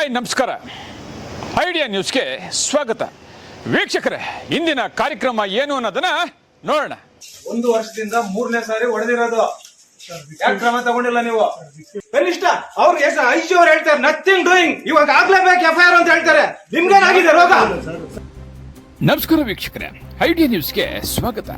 Hi ನಮಸ್ಕಾರ. Idea ನ್ಯೂಸ್ಗೆ ಸ್ವಾಗತ. ವೀಕ್ಷಕರೇ ಇಂದಿನ ಕಾರ್ಯಕ್ರಮ ಏನು ಅನ್ನೋದನ್ನ ನೋಡೋಣ. ಒಂದು ವರ್ಷದಿಂದ ಮೂರನೇ ಸಾರಿ ಹೊಡೆದಿರೋದು. ಯಾಕೆ ಕ್ರಮ ತಗೊಂಡಿಲ್ಲ ನೀವು? ಕನಿಷ್ಠ ಅವ್ರು ಎಷ್ಟು ಐಜಿ ಅವ್ರು ಹೇಳ್ತಾರೆ ನಥಿಂಗ್ ಡೂಯಿಂಗ್ ಇವಾಗ ಆಗ್ಲೇಬೇಕು ಎಫ್ ಅಂತ ಹೇಳ್ತಾರೆ. ನಿಮ್ಗೇನಾಗಿದೆ ರೋಗ? ನಮಸ್ಕಾರ ವೀಕ್ಷಕರೇ. ಐಡಿಯಾ ನ್ಯೂಸ್ಗೆ ಸ್ವಾಗತ.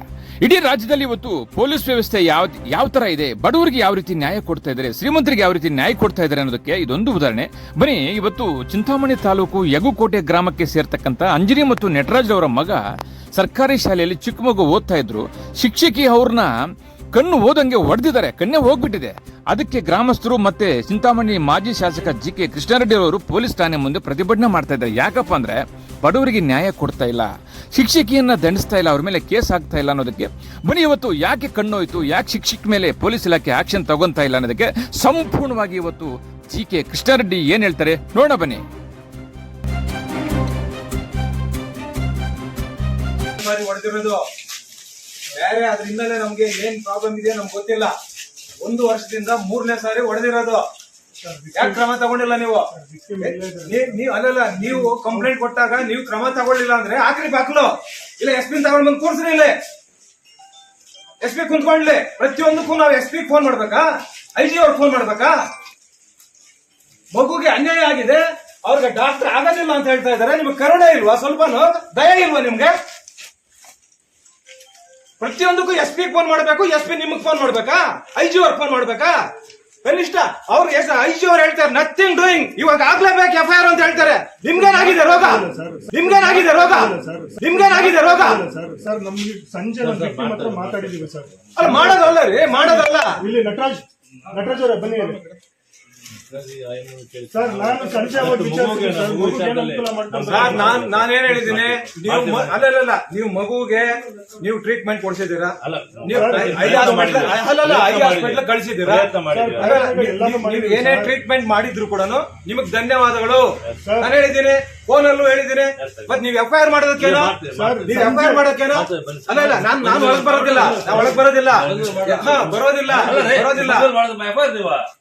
ಇಡೀ ರಾಜ್ಯದಲ್ಲಿ ಇವತ್ತು ಪೊಲೀಸ್ ವ್ಯವಸ್ಥೆ ಯಾವ ಯಾವ ತರ ಇದೆ, ಬಡವರಿಗೆ ಯಾವ ರೀತಿ ನ್ಯಾಯ ಕೊಡ್ತಾ ಇದ್ದಾರೆ, ಶ್ರೀಮಂತರಿಗೆ ಯಾವ ರೀತಿ ನ್ಯಾಯ ಕೊಡ್ತಾ ಇದ್ದಾರೆ ಅನ್ನೋದಕ್ಕೆ ಇದೊಂದು ಉದಾಹರಣೆ. ಬನ್ನಿ, ಇವತ್ತು ಚಿಂತಾಮಣಿ ತಾಲೂಕು ಯಗುಕೋಟೆ ಗ್ರಾಮಕ್ಕೆ ಸೇರ್ತಕ್ಕಂಥ ಅಂಜನಿ ಮತ್ತು ನಟರಾಜ್ ಅವರ ಮಗ ಸರ್ಕಾರಿ ಶಾಲೆಯಲ್ಲಿ ಚಿಕ್ಕ ಮಗು ಓದ್ತಾ ಇದ್ರು. ಶಿಕ್ಷಕಿ ಅವ್ರನ್ನ ಕಣ್ಣು ಓದಂಗೆ ಹೊಡೆದಿದ್ದಾರೆ ಕಣ್ಣೇ ಹೋಗ್ಬಿಟ್ಟಿದೆ. ಅದಕ್ಕೆ ಗ್ರಾಮಸ್ಥರು ಮತ್ತೆ ಚಿಂತಾಮಣಿ ಮಾಜಿ ಶಾಸಕ ಜಿ ಕೆ ಕೃಷ್ಣಾರೆಡ್ಡಿ ಅವರು ಪೊಲೀಸ್ ಠಾಣೆ ಮುಂದೆ ಪ್ರತಿಭಟನೆ ಮಾಡ್ತಾ ಇದ್ದಾರೆ. ಯಾಕಪ್ಪ ಅಂದ್ರೆ ಬಡವರಿಗೆ ನ್ಯಾಯ ಕೊಡ್ತಾ ಇಲ್ಲ, ಶಿಕ್ಷಕಿಯನ್ನ ದಂಡಿಸ್ತಾ ಇಲ್ಲ, ಅವ್ರ ಮೇಲೆ ಕೇಸ್ ಆಗ್ತಾ ಇಲ್ಲ ಅನ್ನೋದಕ್ಕೆ. ಬನ್ನಿ, ಇವತ್ತು ಯಾಕೆ ಕಣ್ಣೋಯ್ತು, ಯಾಕೆ ಶಿಕ್ಷಕ ಮೇಲೆ ಪೊಲೀಸ್ ಇಲಾಖೆ ಆಕ್ಷನ್ ತಗೊಂತಾ ಇಲ್ಲ ಅನ್ನೋದಕ್ಕೆ ಸಂಪೂರ್ಣವಾಗಿ ಇವತ್ತು ಜಿ ಕೆ ಕೃಷ್ಣಾರೆಡ್ಡಿ ಏನ್ ಹೇಳ್ತಾರೆ? ನೋಡೋಣ ಬನ್ನಿ. ಹೊಡೆದಿರೋದು ಬೇರೆ ಅದ್ರಿಂದಲೇ ನಮ್ಗೆ ಏನ್ ಪ್ರಾಬ್ಲಮ್ ಇದೆ ನಮ್ಗೆ ಗೊತ್ತಿಲ್ಲ. ಒಂದು ವರ್ಷದಿಂದ ಮೂರನೇ ಸಾರಿ ಹೊಡೆದಿರೋದು. ಯಾಕೆ ಕ್ರಮ ತಗೊಂಡಿಲ್ಲ ನೀವು? ನೀವು ಅಲ್ಲಲ್ಲ ನೀವು ಕಂಪ್ಲೇಂಟ್ ಕೊಟ್ಟಾಗ ನೀವು ಕ್ರಮ ತಗೊಳ್ಳಿಲ್ಲ ಅಂದ್ರೆ ಆಕ್ರಿ ಬಾಕ್ಲು. ಇಲ್ಲ ಎಸ್ ಪಿ ತಗೊಂಡ್ ಬಂದು ಕೂರ್ಸ್ರಿ ಇಲ್ಲಿ. ಎಸ್ ಪಿ ಕುಂತ್ಕೊಂಡ್ಲಿ. ಪ್ರತಿಯೊಂದಕ್ಕೂ ನಾವು ಎಸ್ ಪಿ ಫೋನ್ ಮಾಡ್ಬೇಕಾ? ಐ ಜಿ ಅವ್ರಿಗೆ ಫೋನ್ ಮಾಡ್ಬೇಕಾ? ಮಗುಗೆ ಅನ್ಯಾಯ ಆಗಿದೆ. ಅವ್ರಿಗೆ ಡಾಕ್ಟರ್ ಆಗೋದಿಲ್ಲ ಅಂತ ಹೇಳ್ತಾ ಇದಾರೆ. ನಿಮ್ಗೆ ಕರುಣೆ ಇಲ್ವಾ? ಸ್ವಲ್ಪ ದಯ ಇಲ್ವಾ ನಿಮ್ಗೆ? ಪ್ರತಿಯೊಂದಕ್ಕೂ ಎಸ್ ಪಿ ಫೋನ್ ಮಾಡಬೇಕು ಎಸ್ ಪಿ ನಿಮಗೆ ಫೋನ್ ಮಾಡ್ಬೇಕಾ? ಐ ಜಿ ಅವ್ರಿಗೆ ಫೋನ್ ಮಾಡ್ಬೇಕಾ? ಕನಿಷ್ಠ ಅವ್ರು ಐ ಜಿ ಅವ್ರು ಹೇಳ್ತಾರೆ ನಥಿಂಗ್ ಡೂಯಿಂಗ್ ಇವಾಗ ಆಗ್ಲೇಬೇಕು ಎಫ್ ಐ ಆರ್ ಅಂತ ಹೇಳ್ತಾರೆ. ನಿಮ್ಗೇನಾಗಿದೆ ರೋಗ? ನಿಮ್ಗೇನಾಗಿದೆ ರೋಗ? ನಿಮ್ಗೇನಾಗಿದೆ ರೋಗ? ಸರ್ ನಮ್ಗೆ ಸಂಜೆ ಮಾತಾಡಿದೀವಿ ಸರ್. ಅಲ್ಲ ಮಾಡೋದಲ್ಲ ರೀ ಮಾಡೋದಲ್ಲ. ಇಲ್ಲಿ ನಟರಾಜ್ ನಟರಾಜ್ ಅವರೇ ಬನ್ನಿ. ಸರ್ ನಾನು ಸಂಜೆ ಸರ್. ಮಗುಗೆ ಏನು ಅನುಕೂಲ ಮಾಡ್ಕೊಂಡು ಸರ್ ನಾನ್ ನಾನೇನ್ ಹೇಳಿದ್ದೀನಿ? ನೀವು ಮ- ನೀವು ಮಗುಗೆ ನೀವು ಟ್ರೀಟ್ಮೆಂಟ್ ಕೊಡ್ಸಿದ್ದೀರಾ? ನೀವು ಐ- ಐ ಹಾಸ್ಪಿಟ್ಲ್ ಅಲ್ಲಲ್ಲ ಐ ಹಾಸ್ಪಿಟ್ಲ್ ಕಳಿಸಿದ್ದೀರಾ? ಅಲ್ಲಲ್ಲ, ನೀವು- ನೀವು ಏನೇ ಟ್ರೀಟ್ಮೆಂಟ್ ಮಾಡಿದ್ರು ಕೂಡ ನಿಮಗ್ ಧನ್ಯವಾದಗಳು. ನಾನು ಹೇಳಿದ್ದೀನಿ ಫೋನ್ ಅಲ್ಲೂ ಹೇಳಿದ್ದೀನಿ. ಮತ್ ನೀವು ಎಫ್ ಐ ಆರ್ ಮಾಡೋದಕ್ಕೇನೋ? ನೀವು ಎಫ್ ಐ ಆರ್ ಮಾಡೋದಕ್ಕೇನೋ? ಅಲ್ಲ ನಾನ್ ನಾನು ಒಳಗ್ ಬರೋದಿಲ್ಲ. ನಾ ಒಳಗ್ ಬರೋದಿಲ್ಲ. ಹಾ, ಬರೋದಿಲ್ಲ ಬರೋದಿಲ್ಲ. ಅಲ್ಲ,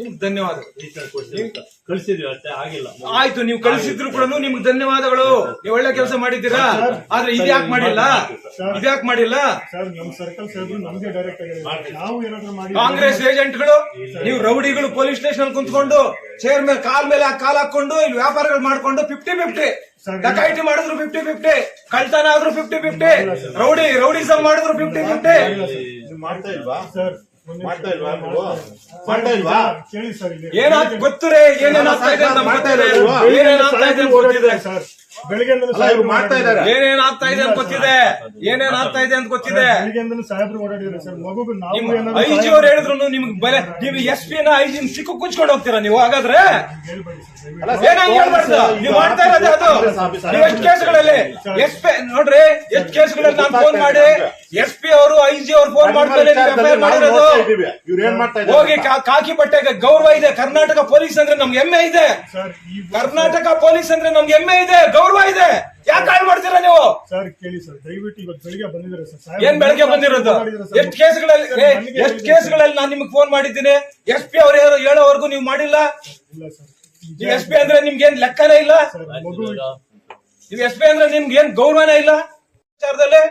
ನಿಮ್ಗೆ ಧನ್ಯವಾದ ಕಳಿಸಿದ್ವಿ ಅಷ್ಟೇ ಆಗಿಲ್ಲ. ಆಯ್ತು ನೀವು ಕಳಿಸಿದ್ರು ಕೂಡ ನಿಮ್ಗೆ ಧನ್ಯವಾದಗಳು. ನೀವು ಒಳ್ಳೆ ಕೆಲಸ ಮಾಡಿದ್ದೀರಾ? ಆದ್ರೆ ಇದ್ಯಾಕ್ ಮಾಡಿಲ್ಲ? ಇದ್ಯಾಕ್ ಮಾಡಿಲ್ಲ? ಕಾಂಗ್ರೆಸ್ ಏಜೆಂಟ್ಗಳು ನೀವು ರೌಡಿಗಳು ಪೊಲೀಸ್ ಸ್ಟೇಷನ್ ಕುಂತ್ಕೊಂಡು ಚೇರ್ ಮೇಲೆ ಕಾಲ್ ಮೇಲೆ ಕಾಲ್ ಹಾಕೊಂಡು ಇಲ್ಲಿ ವ್ಯಾಪಾರಗಳು ಮಾಡ್ಕೊಂಡು ಫಿಫ್ಟಿ ಫಿಫ್ಟಿ ಡಕಾಯಿಟಿ ಮಾಡಿದ್ರು ಫಿಫ್ಟಿ ಫಿಫ್ಟಿ ಕಳ್ತನ ಆದ್ರೂ ಫಿಫ್ಟಿ ಫಿಫ್ಟಿ ರೌಡಿ ರೌಡಿಸಮ್ ಮಾಡಿದ್ರು ಫಿಫ್ಟಿ ಫಿಫ್ಟಿ ಮಾಡ್ತಾ ಇಲ್ವಾ? ಸರ್ ಮಾಡ್ತಾ ಇಲ್ವಾ ನೀವು ಮಾಡ್ತಾ ಇಲ್ವಾ ಕೇಳಿ ಸರ್ ಇಲ್ಲಿ ಏನಾಗ್ ಏನೇನಾಗ್ತಾ ಏನೇನ್ ಇದೆ ಅಂತ ಮಾಡ್ತಾ ಗೊತ್ತಿದೆ. ಇಲ್ವಾ? ಏನೇನ್ ಆಗ್ತಾ ಇದೆ ಅಂತ ಗೊತ್ತಿದೆ. ಸರ್ ಮಾಡ್ತಾ ಇದ್ದಾರೆ. ಏನೇನ್ ಆಗ್ತಾ ಇದೆ ಅಂತ ಗೊತ್ತಿದೆ. ಏನೇನ್ ಆಗ್ತಾ ಇದೆ ಅಂತ ಗೊತ್ತಿದೆ. ಬೆಳಿಗ್ಗೆಯಿಂದಲೂ ಸಾಹೇಬ್ರು ಓಡಾಡಿದ್ದಾರೆ ಸರ್. ಮಗುಗೂ ನಾವು ನಿಮ್ ಏನಾದ್ರು ಅವ್ರು ಹೇಳಿದ್ರು ನಿಮ್ಗೆ ಬೆಲೆ ನೀವು ಎಸ್ ಪಿ ನ ಸಿಕ್ಕು ಕುಚ್ಕೊಂಡು ಹೋಗ್ತೀರಾ ನೀವು ಹಾಗಾದ್ರೆ? ನೀವು ಮಾಡ್ತಾ ಇರೋದು ಅದು. ನೀವು ಎಷ್ಟು ಕೇಸ್ಗಳಲ್ಲಿ ಎಸ್ ಪಿ ನೋಡ್ರಿ ಎಷ್ಟು ಕೇಸ್ಗಳಲ್ಲಿ ನಾನು ಫೋನ್ ಮಾಡಿ ಎಸ್ ಪಿ ಅವರು ಐ ಜಿ ಅವ್ರು ಫೋನ್ ಮಾಡ್ತಾರೆ ನೀವು ಎಫ್ ಐ ಮಾಡಿರೋದು. ಇವ್ರು ಏನ್ ಮಾಡ್ತಾ ಹೋಗಿ ಕಾಕಿ ಬಟ್ಟೆಗೆ ಗೌರವ ಇದೆ. ಕರ್ನಾಟಕ ಪೊಲೀಸ್ ಅಂದ್ರೆ ನಮ್ಗೆ ಹೆಮ್ಮೆ ಇದೆ. ಸರ್ ಕರ್ನಾಟಕ ಪೊಲೀಸ್ ಅಂದ್ರೆ ನಮ್ಗೆ ಹೆಮ್ಮೆ ಇದೆ. ಗೌರವ ಇದೆ. ಯಾಕೆ ಹಾಳು ಮಾಡ್ತೀರಾ ನೀವು? ಸರ್ ಕೇಳಿ ಸರ್ ದಯವಿಟ್ಟು ಇವತ್ತು ಬೆಳಿಗ್ಗೆ ಬಂದಿದ್ದಾರೆ ಸರ್. ಏನ್ ಬೆಳಗ್ಗೆ ಬಂದಿರೋದು. ಎಷ್ಟು ಕೇಸ್ಗಳಲ್ಲಿ ಎಷ್ಟು ಕೇಸ್ಗಳಲ್ಲಿ ನಾನು ನಿಮ್ಗೆ ಫೋನ್ ಮಾಡಿದ್ದೀನಿ? ಎಸ್ ಪಿ ಅವ್ರು ಹೇಳೋ- ಹೇಳೋವರೆಗೂ ನೀವು ಮಾಡಿಲ್ಲ? ಇಲ್ಲ ಸರ್. ನೀವು ಎಸ್ ಪಿ ಅಂದ್ರೆ ನಿಮ್ಗೆ ಏನ್ ಲೆಕ್ಕನೇ ಇಲ್ಲ? ನೀವು ಎಸ್ ಪಿ ಅಂದ್ರೆ ನಿಮ್ಗೆ ಏನ್ ಗೌರವನೇ ಇಲ್ಲ? ವಿಚಾರದಲ್ಲಿ?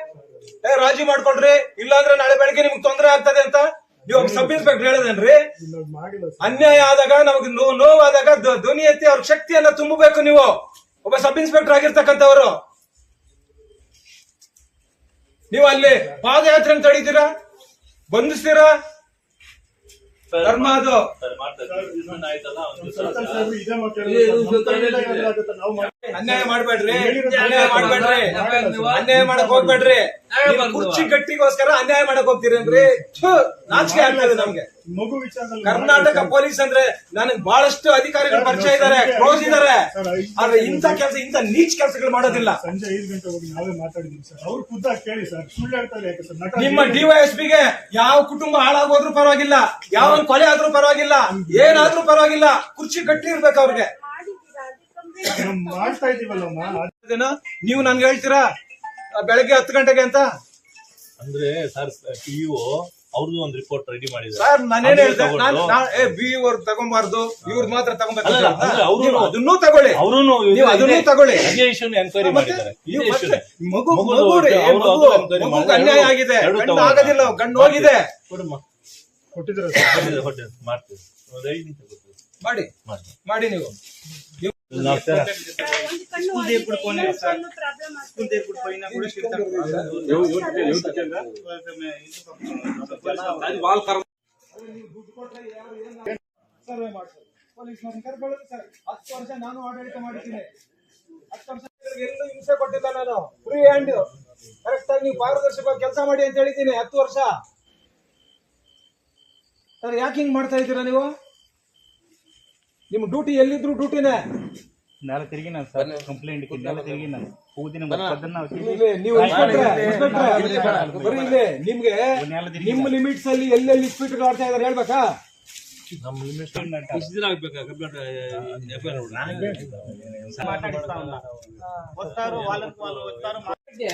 ಏ ರಾಜಿ ಮಾಡ್ಕೊಳ್ರಿ. ಇಲ್ಲ ಅಂದ್ರೆ ನಾಳೆ ಬೆಳಗ್ಗೆ ನಿಮ್ಗೆ ತೊಂದರೆ ಆಗ್ತದೆ ಅಂತ ನೀವು ಸಬ್ ಇನ್ಸ್ಪೆಕ್ಟರ್ ಹೇಳದೇನ್ರಿ ಅನ್ಯಾಯ ಆದಾಗ ನಮಗೆ ನೋವಾದಾಗ ಧ್ವ- ಧ್ವನಿ ಎತ್ತಿ ಅವ್ರ ಶಕ್ತಿಯನ್ನ ತುಂಬಬೇಕು ನೀವು. ಒಬ್ಬ ಸಬ್ ಇನ್ಸ್ಪೆಕ್ಟರ್ ಆಗಿರ್ತಕ್ಕಂಥವರು. ನೀವು ಅಲ್ಲಿ ಪಾದಯಾತ್ರೆ ತಡೀತೀರಾ ಬಂಧಿಸ್ತೀರಾ? ಧರ್ಮ ಅದು. ಅನ್ಯಾಯ ಮಾಡ್ಬೇಡ್ರಿ. ಅನ್ಯಾಯ ಮಾಡ್ಬೇಡ್ರಿ. ಅನ್ಯಾಯ ಮಾಡಕ್ ಹೋಗ್ಬೇಡ್ರಿ. ಕುರ್ಚಿ ಗಟ್ಟಿಗೋಸ್ಕರ ಅನ್ಯಾಯ ಮಾಡಕ್ ಹೋಗ್ತೀರಿ ಅಂದ್ರೆ ನಾಚಿಕೆ ಆಗ್ತದೆ ನಮ್ಗೆ. ಮಗು ವಿಚಾರದಲ್ಲಿ ಕರ್ನಾಟಕ ಪೊಲೀಸ್ ಅಂದ್ರೆ ನನಗೆ ಬಹಳಷ್ಟು ಅಧಿಕಾರಿಗಳು ಪರಿಚಯ ಇದಾರೆ ಕ್ಲೋಸ್ ಇದಾರೆ. ಆದ್ರೆ ಇಂಥ ಕೆಲಸ ಇಂಥ ನೀಚ್ ಕೆಲಸಗಳು ಮಾಡೋದಿಲ್ಲ. ಸಂಜೆ ಐದು ಗಂಟೆ ಹೋಗಿ ನಾವೇ ಮಾತಾಡಿದ್ವಿ ಸರ್. ಅವ್ರು ಖುದ್ದ ಕೇಳಿ ಸರ್ ಸುಳ್ಳು ಹೇಳ್ತಾರೆ ಯಾಕೆ ಸರ್? ನಟ ನಿಮ್ಮ ಡಿವೈಎಸ್ಪಿಗೆ ಯಾವ ಕುಟುಂಬ ಹಾಳಾಗೋದ್ರೂ ಪರವಾಗಿಲ್ಲ ಯಾವ ಕೊಲೆ ಆದ್ರೂ ಪರವಾಗಿಲ್ಲ ಏನಾದ್ರೂ ಪರವಾಗಿಲ್ಲ ಕುರ್ಚಿ ಗಟ್ಟಿ ಇರ್ಬೇಕು ಅವ್ರಿಗೆ. ನಾವು ಮಾಡ್ತಾ ಇದೀವಲ್ಲಮ್ಮ ನೀವು ನನ್ಗೆ ಹೇಳ್ತೀರಾ ಬೆಳಗ್ಗೆ ಹತ್ತು ಗಂಟೆಗೆ ಅಂತ? ಅಂದ್ರೆ ಸರ್ ಪಿಯು ಅವ್ರದ್ದು ಒಂದು ರಿಪೋರ್ಟ್ ರೆಡಿ ಮಾಡಿದ್ದಾರೆ. ಸರ್ ನಾನೇನ್ ಹೇಳ್ದೆ? ನಾನ್ ಏ ಬಿ ಅವ್ರು ತಗೊಂಬಾರ್ದು ಇವ್ರ ಮಾತ್ರ ತಗೊಂಬೇಕು ಅಲ್ಲ, ಅಂತ. ಅಂದ್ರೆ ಅವ್ರು- ನೀವು ಅದನ್ನೂ ತಗೊಳ್ಳಿ. ಅವರುನು ನೀವು ಅದನ್ನೂ ತಗೊಳ್ಳಿ. ಎನ್ಕ್ವೈರಿ ಮತ್ತೆ ಮಾಡಿದ್ದಾರೆ. ನೀವು ಇದೇ ಮತ್ತೆ issue ನೇ. ಮಗು ಮಗು ರೀ, ಅವ್ರು ಮಗು ಅದು enquiry ಮಗುಗೆ ಮಾಡಿದ್ದಾರೆ. ಅನ್ಯಾಯ ಆಗಿದೆ. ಎರಡು ಗಂಡು ತಗೊಂಡು. ಆಗೋದಿಲ್ಲ ಗಂಡು ಹೋಗಿದೆ. ಕೊಡಮ್ಮ. ಕೊಟ್ಟಿದ್ದಾರೆ ಸರ್? ಕೊಟ್ಟಿದೆ, ಕೊಟ್ಟಿದೆ, ಮಾಡ್ತೀವಿ. ಒಂದು ಐದು ನಿಮಿಷ ಕೊಡ್ತೀವಿ. ಮಾಡಿ. ಮಾಡಿ. ಮಾಡಿ ನೀವು. ಸರ್. ಸರ್ವೆ ಮಾಡ್ತಾರೆ ಪೊಲೀಸ್ನವ್ರನ್ನ ಕರ್ಕೊಳ್ಳೋದು ಹತ್ತು ವರ್ಷ ನಾನು ಆಡಳಿತ ಮಾಡಿದ್ದೀನಿ. ಹತ್ತು ವರ್ಷ ಎಲ್ಲೂ ಹಿಂಸೆ ಕೊಟ್ಟಿಲ್ಲ ನಾನು. ಫ್ರೀ ಹ್ಯಾಂಡ್ ಕರೆಕ್ಟ್ ಆಗಿ ನೀವು ಪಾರದರ್ಶಕ ಕೆಲಸ ಮಾಡಿ ಅಂತ ಹೇಳಿದ್ದೀನಿ ಹತ್ತು ವರ್ಷ. ಸರ್ ಯಾಕೆ ಹಿಂಗ್ ಮಾಡ್ತಾ ಇದ್ದೀರಾ ನೀವು? ನಿಮ್ಮ ಡ್ಯೂಟಿ ಎಲ್ಲಿದ್ರು ಡ್ಯೂಟಿನೇ ನೆಲ ತಿರುಗಿ ನಾನು ಸರ್ ಕಂಪ್ಲೇಂಟ್ ನೆಲ ತಿರುಗಿ ನಾನು ಕೂದಿನ ಮಕ್ಕಳನ್ನ ಇಲ್ಲಿ ನೀವು ಇನ್ಸ್ಪೆಕ್ಟ್ರೆ, ಇನ್ಸ್ಪೆಕ್ಟ್ರೆ, ಬರೀ ಇಲ್ಲಿ ನಿಮ್ಗೆ ನಿಮ್ಮ ಲಿಮಿಟ್ಸ್ ಅಲ್ಲಿ ಎಲ್ಲೆಲ್ಲಿ ಸ್ಪೀಡ್ ಆಡ್ತಾ ಇದಾರೆ ಹೇಳ್ಬೇಕಾ వస్తారు వాళ్ళకి వాళ్ళు వస్తారు అంటే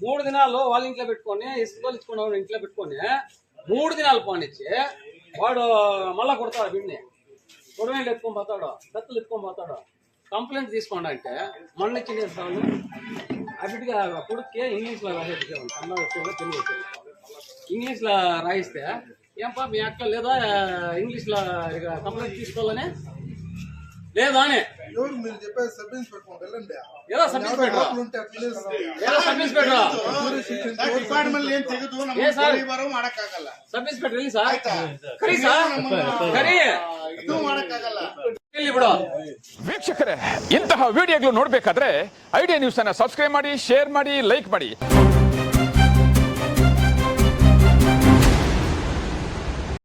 మూడు దినాలు వాళ్ళ ఇంట్లో పెట్టుకొని ఇసుకలు ఇచ్చుకున్న వాడు ఇంట్లో పెట్టుకొని మూడు దినాలు పోనిచ్చి వాడు మళ్ళా కొడతాడు బిడ్ని గొడవలు ఎత్తుకొని పోతాడు కత్తులు ఎత్తుకొని పోతాడు కంప్లైంట్ తీసుకోండి అంటే మొన్న ఇచ్చింది సార్లు అటుగా కొడుక్కి ఇంగ్లీష్లో రాసేది కన్నడ వచ్చేదో తెలుగు వచ్చేది ఇంగ్లీష్లో రాయిస్తే ఏం పాప మీ అక్క లేదా ఇంగ్లీష్లో ఇక కంప్లైంట్ తీసుకోవాలని లేదా అని ఎవరు మీరు చెప్పేది సబ్ ఇన్స్పెక్టర్ వెళ్ళండి ఏదో సబ్ ఇన్స్పెక్టర్ ఉంటే అట్లీస్ట్ ఏదో సబ్ ఇన్స్పెక్టర్ ಡಿಪಾರ್ಟ್ಮೆಂಟ್ ಏನ್ ತೆಗೆದು ಏ ಸರ್? ಬರೋ ಮಾಡಕ್ಕಾಗಲ್ಲ ಸಬ್ ಇನ್ಸ್ಪೆಕ್ಟರ್ ಇಲ್ಲಿ ಸರ್ ಕರಿ ಸರ್ ಕರಿ ಇದು ಮಾಡಕ್ಕಾಗಲ್ಲ ಇಲ್ಲಿ ಬಿಡು ವೀಕ್ಷಕರೇ ಇಂತಹ ವಿಡಿಯೋಗಳು ನೋಡಬೇಕಾದ್ರೆ ಐಡಿಯಾ ನ್ಯೂಸ್ ಅನ್ನ ಸಬ್ಸ್ಕ್ರೈಬ್ ಮಾಡಿ ಶೇರ್ ಮಾಡಿ ಲೈಕ್ ಮಾಡಿ